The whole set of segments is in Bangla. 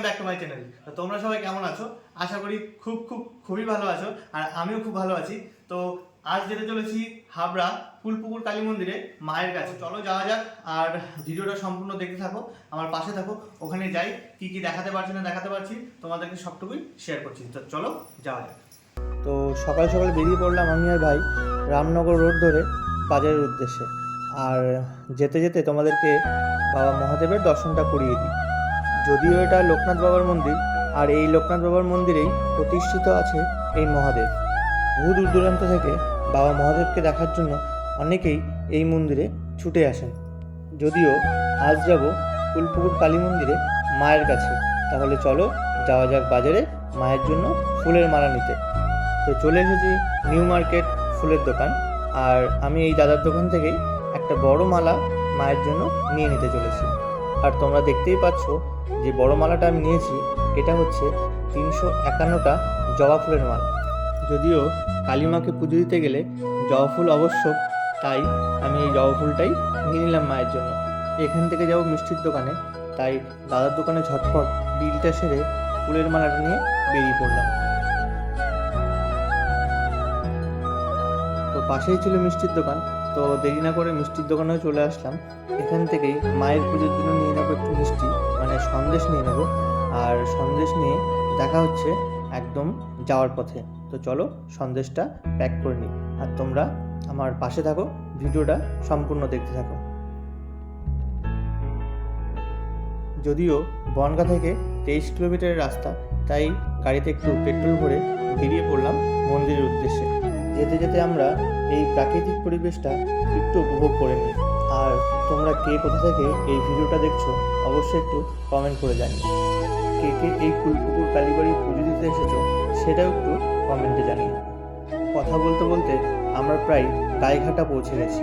Welcome back to my channel তো তোমরা সবাই কেমন আছো? আশা করি খুব খুব, খুবই ভালো আছো, আর আমিও খুব ভালো আছি। তো আজ যেতে চলেছি হাবড়া ফুলপুকুর কালী মন্দিরে মায়ের কাছে। চলো যাওয়া যাক, আর ভিডিওটা সম্পূর্ণ দেখতে থাকো, আমার পাশে থাকো, ওখানে যাই, কি কি দেখাতে পারছি না দেখাতে পারছি, তোমাদেরকে সবটুকুই শেয়ার করছি। তো চলো যাওয়া যাক। তো সকাল সকাল বেরিয়ে পড়লাম আমি আর ভাই রামনগর রোড ধরে বাজারের উদ্দেশ্যে। আর যেতে যেতে তোমাদেরকে বাবা মহাদেবের দর্শনটা করিয়ে দিই। যদিও এটা লোকনাথ বাবার মন্দির, আর এই লোকনাথ বাবার মন্দিরেই প্রতিষ্ঠিত আছে এই মহাদেব। বহু দূর দূরান্ত থেকে বাবা মহাদেবকে দেখার জন্য অনেকেই এই মন্দিরে ছুটে আসেন। যদিও আজ যাব ফুলপুকুর কালী মন্দিরে মায়ের কাছে। তাহলে চলো যাওয়া যাক বাজারে মায়ের জন্য ফুলের মালা নিতে। তো চলে এসেছি নিউ মার্কেট ফুলের দোকান, আর আমি এই দাদার দোকান থেকেই একটা বড় মালা মায়ের জন্য নিয়ে নিতে চলেছি। আর তোমরা দেখতেই পাচ্ছ যে বড় মালাটা আমি নিয়েছি, এটা হচ্ছে তিনশো একান্নটা জবা ফুলের মালা। যদিও কালীমাকে পুজো দিতে গেলে জবা ফুল আবশ্যক, তাই আমি এই জবা ফুলটাই নিয়ে নিলাম মায়ের জন্য। এখান থেকে যাব মিষ্টির দোকানে, তাই দাদার দোকানে ঝটপট বিলটা সেরে ফুলের মালাটা নিয়ে বেরিয়ে পড়লাম। তো পাশেই ছিল মিষ্টির দোকান, তো দেরি না করে মিষ্টির দোকানেও চলে আসলাম। এখান থেকেই মায়ের পুজোর জন্য নিয়ে নেব একটু মিষ্টি। সন্দেশ নিয়ে নেব। আর সন্দেশ নিয়ে দেখা হচ্ছে একদম যাওয়ার পথে। তো চলো সন্দেশটা প্যাক করে নিই। আর তোমরা আমার পাশে থাকো, ভিডিওটা সম্পূর্ণ দেখতে থাকো। যদিও বনগা থেকে তেইশ কিলোমিটারের রাস্তা, তাই গাড়িতে একটু পেট্রোল ভরে বেরিয়ে পড়লাম মন্দিরের উদ্দেশ্যে। যেতে যেতে আমরা এই প্রাকৃতিক পরিবেশটা একটু উপভোগ করে নিই। আর তোমরা কে কোথা থেকে এই ভিডিওটা দেখছ, অবশ্যই একটু কমেন্ট করে জানিও। কে কে এই ফুলপুকুর কালীবাড়ি পুজো দিতে এসেছ, সেটাও একটু কমেন্টে জানিও। কথা বলতে বলতে আমরা প্রায় গাইঘাটা পৌঁছে গেছি,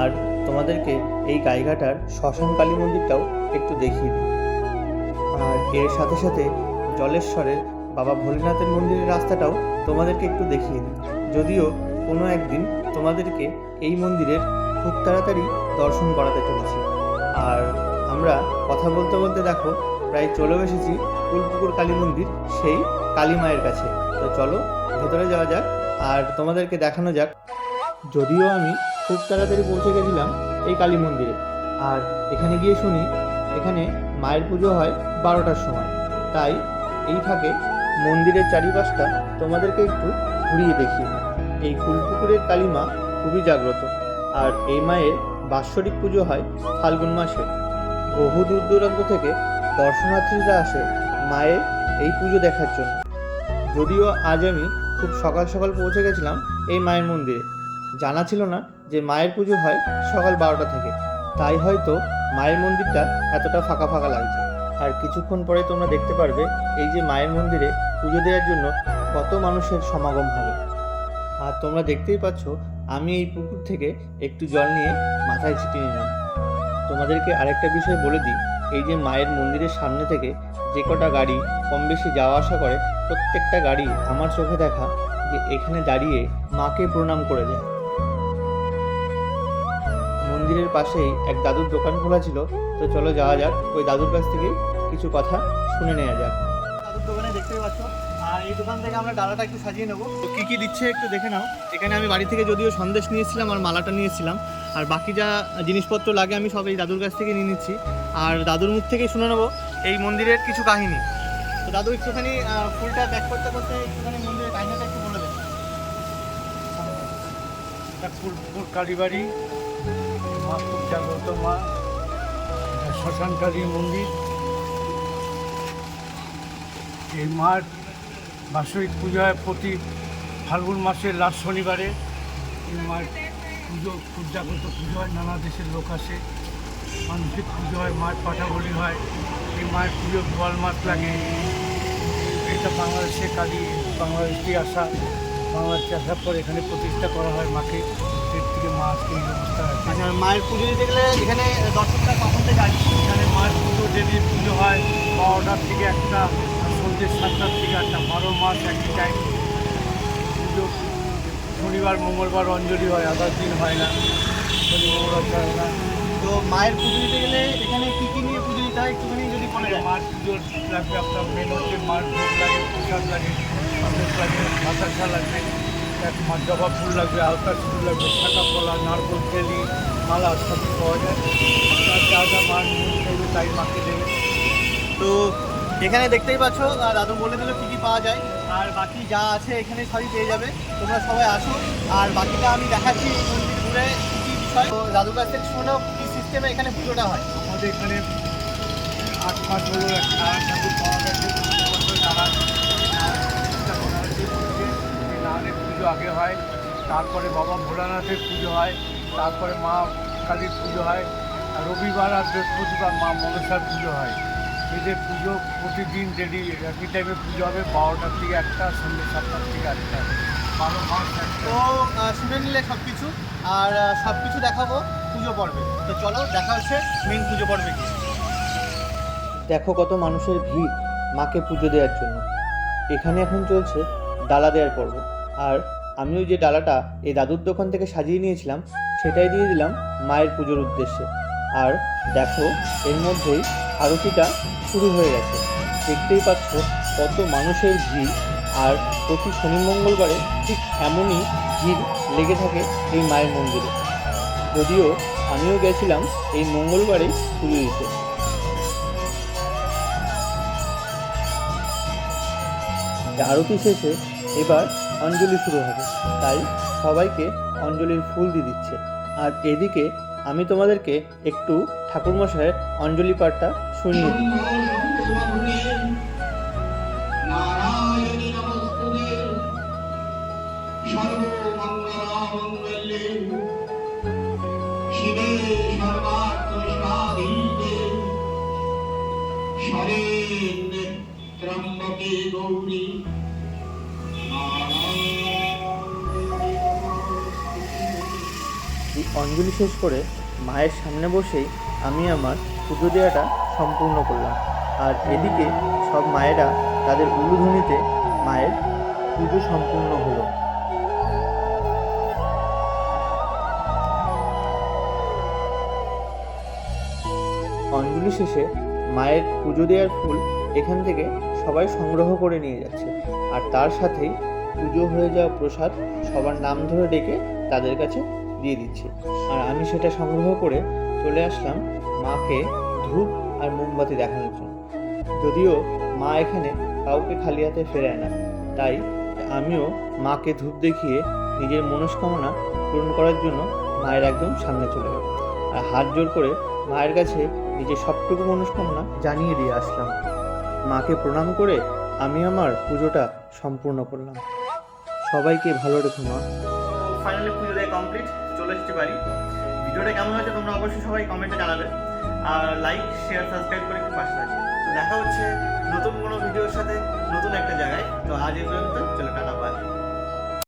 আর তোমাদেরকে এই গাইঘাটার শ্মশান কালী মন্দিরটাও একটু দেখিয়ে দিই। আর এর সাথে সাথে জলেশ্বরের বাবা ভোলেনাথের মন্দিরের রাস্তাটাও তোমাদেরকে একটু দেখিয়ে দিই। যদিও কোনো একদিন তোমাদেরকে এই মন্দিরের খুব তাড়াতাড়ি দর্শন করাতে চলেছি। আর আমরা কথা বলতে বলতে দেখো, প্রায় চলেও এসেছি ফুলপুকুর কালী মন্দির, সেই কালী মায়ের কাছে। তো চলো, ভেতরে যাওয়া যাক, আর তোমাদেরকে দেখানো যাক। যদিও আমি খুব তাড়াতাড়ি পৌঁছে গেছিলাম এই কালী মন্দিরে। আর এখানে গিয়ে শুনি, এখানে মায়ের পুজো হয় বারোটার সময়। তাই এই ফাঁকে মন্দিরের চারিপাশটা তোমাদেরকে একটু ঘুরিয়ে দেখি। এই ফুলপুকুরের কালীমা খুবই জাগ্রত। আর এই মায়ের বাৎসরিক পুজো হয় ফাল্গুন মাসে। বহু দূর দূরান্ত থেকে দর্শনার্থীরা আসে মায়ের এই পুজো দেখার জন্য। যদিও আজ আমি খুব সকাল সকাল পৌঁছে গেছিলাম এই মায়ের মন্দিরে। জানা ছিল না যে মায়ের পুজো হয় সকাল বারোটা থেকে। তাই হয়তো মায়ের মন্দিরটা এতটা ফাঁকা ফাঁকা লাগছে। আর কিছুক্ষণ পরে তোমরা দেখতে পারবে এই যে মায়ের মন্দিরে পুজো দেওয়ার জন্য কত মানুষের সমাগম হবে। আর তোমরা দেখতেই পাচ্ছ আমি এই পুকুর থেকে একটু জল নিয়ে মাথায় ছিটিয়ে নিলাম। তোমাদেরকে আরেকটা বিষয় বলে দিই, এই যে মায়ের মন্দিরের সামনে থেকে যে কটা গাড়ি কম বেশি যাওয়া আসা করে, প্রত্যেকটা গাড়ি আমার চোখে দেখা যে এখানে দাঁড়িয়ে মাকে প্রণাম করে যায়। মন্দিরের পাশেই এক দাদুর দোকান খোলা ছিল, তো চলো যাওয়া যাক। ওই দাদুর কাছ থেকে কিছু কথা শুনে নেওয়া যাক। এই দোকান থেকে আমরা ডালাটা একটু সাজিয়ে নেব। তো কী কী দিচ্ছে একটু দেখে নাও। এখানে আমি বাড়ি থেকে যদিও সন্দেশ নিয়েছিলাম আর মালাটা নিয়েছিলাম, আর বাকি যা জিনিসপত্র লাগে আমি সব এই দাদুর কাছ থেকে নিয়ে নিচ্ছি। আর দাদুর মুখ থেকে শুনে নেব এই মন্দিরের কিছু কাহিনী। তো দাদু, একটুখানি ফুলটা ব্যাক করতে করতে একটুখানি মন্দিরের কাহিনীটা একটু বলে এটা ফুলপুর কালীবাড়ি জাগ্রত মা, এটা শ্মশান কালী মন্দির। এই মার বাৎসরিক পুজো হয় প্রতি ফাল্গুন মাসের লাস্ট শনিবারে পুজো খুব জাগ্রত পুজো হয় নানা দেশের লোক আসে। মানসিক পুজো হয় মায়ের পাঠা বলি হয় এই মায়ের পুজো গোয়াল মাছ লাগে। এটা বাংলাদেশে কালী বাংলাদেশ আসা বাংলাদেশে আসার পর এখানে প্রতিষ্ঠা করা হয় মাকে। এর থেকে মা আজকে এই অবস্থা আছে। আচ্ছা মায়ের পুজো দিতে গেলে এখানে দর্শকরা কখন থেকে আসবে এখানে মায়ের পুজো যেদিন পুজো হয় বারোটার থেকে একটা সন্ধ্যে সাতটার থেকে একটা বারো মাস একই টাইম পুজো। শনিবার মঙ্গলবার অঞ্জলি হয় আদার দিন হয় না। শনি মঙ্গলবার হয় না। তো মায়ের পুজো দিতে গেলে এখানে কী কী নিয়ে পুজো দিতে সেইটা একটুখানি যদি বলে যায় মাছ পুজোর লাগবে আপনার মেন হচ্ছে মাছ ভোগ লাগে প্রসাদ লাগে সন্দেশ লাগে বাতাসা লাগবে এক মাছ জবা ফুল লাগবে আলতা ফুল লাগবে শাঁকা কলা নারকল তেলি মালা সবই পাওয়া যায়। আপনার যা যা চাইবে তাই মাকে দেবে। তো এখানে দেখতেই পাচ্ছ দাদু বলে দিল কী কী পাওয়া যায়। আর বাকি যা আছে এখানে সবই পেয়ে যাবে। তোমরা সবাই আসো। আর বাকিটা আমি দেখাচ্ছি মন্দির ঘুরে কী বিষয়। তো দাদুর কাছ থেকে শোনো কী সিস্টেমে এখানে পুজোটা হয়। আমাদের এখানে আট মাস হলো ঠাকুর পুজো আগে হয়। তারপরে বাবা ভোলানাথের পুজো হয়, তারপরে মা কালীর পুজো হয়, আর রবিবার আর বৃহস্পতিবার মা মনসার পুজো হয়। এদের পুজো প্রতিদিন ডেলি একই টাইমে পুজো হবে বারোটার থেকে একটা সন্ধ্যে সাতটার থেকে একটা বারো মাস তো শুনে নিলে সব কিছু আর সব কিছু দেখাবো পুজো পর্বে। তো চলো দেখা হচ্ছে মেন পুজো পর্বে কি দেখো কত মানুষের ভিড় মাকে পুজো দেওয়ার জন্য। এখানে এখন চলছে ডালা দেওয়ার পর্ব। আর আমিও যে ডালাটা এই দাদুর দোকান থেকে সাজিয়ে নিয়েছিলাম সেটাই দিয়ে দিলাম মায়ের পুজোর উদ্দেশ্যে। আর দেখো, এর মধ্যেই আরতিটা শুরু হয়ে গেছে। দেখতেই পাচ্ছ কত মানুষের ভিড়, আর প্রতি শনি মঙ্গলবারে ঠিক এমনই ভিড় লেগে থাকে এই মায়ের মন্দিরে। যদিও আমিও গেছিলাম এই মঙ্গলবারেই পুজো দিতে। আরতি শেষে এবার অঞ্জলি শুরু হবে। তাই সবাইকে অঞ্জলির ফুল দিয়ে দিচ্ছে। আর এদিকে আমি তোমাদেরকে একটু ঠাকুরমশাইয়ের অঞ্জলি পাঠটা শুনিয়ে দিই। ত্রম্বকে গৌরী এই অঞ্জলি শেষ করে মায়ের সামনে বসেই আমি আমার পুজো দেওয়াটা সম্পূর্ণ করলাম। আর এদিকে সব মায়েরা তাদের উলুধ্বনিতে মায়ের পুজো সম্পূর্ণ হলো। অঞ্জলি শেষে মায়ের পুজো দেওয়ার ফুল এখান থেকে সবাই সংগ্রহ করে নিয়ে যাচ্ছে। আর তার সাথেই পুজো হয়ে যাওয়া প্রসাদ সবার নাম ধরে ডেকে তাদের কাছে দিয়ে দিচ্ছে। আর আমি সেটা সংগ্রহ করে চলে আসলাম মাকে ধূপ আর মোমবাতি দেখানোর জন্য। যদিও মা এখানে কাউকে খালি হাতে ফেরায় না, তাই আমিও মাকে ধূপ দেখিয়ে নিজের মনস্কামনা পূরণ করার জন্য মায়ের একদম সামনে চলে গেল আর হাত জোর করে মায়ের কাছে নিজের সবটুকু মনস্কামনা জানিয়ে দিয়ে আসলাম। মাকে প্রণাম করে আমি আমার পুজোটা সম্পূর্ণ করলাম। সবাইকে ভালো রেখো মা। ফাইনালি পুজো দেয় কমপ্লিট চলে এসেছি বাড়ি। ভিডিওটা কেমন হয়েছে তোমরা অবশ্যই সবাই কমেন্টে জানাবে। আর লাইক শেয়ার সাবস্ক্রাইব করে একটু পাশে থাকবে। তো দেখা হচ্ছে নতুন কোনো ভিডিওর সাথে নতুন একটা জায়গায়। তো আজ এই পর্যন্ত, চলো টাটা বাই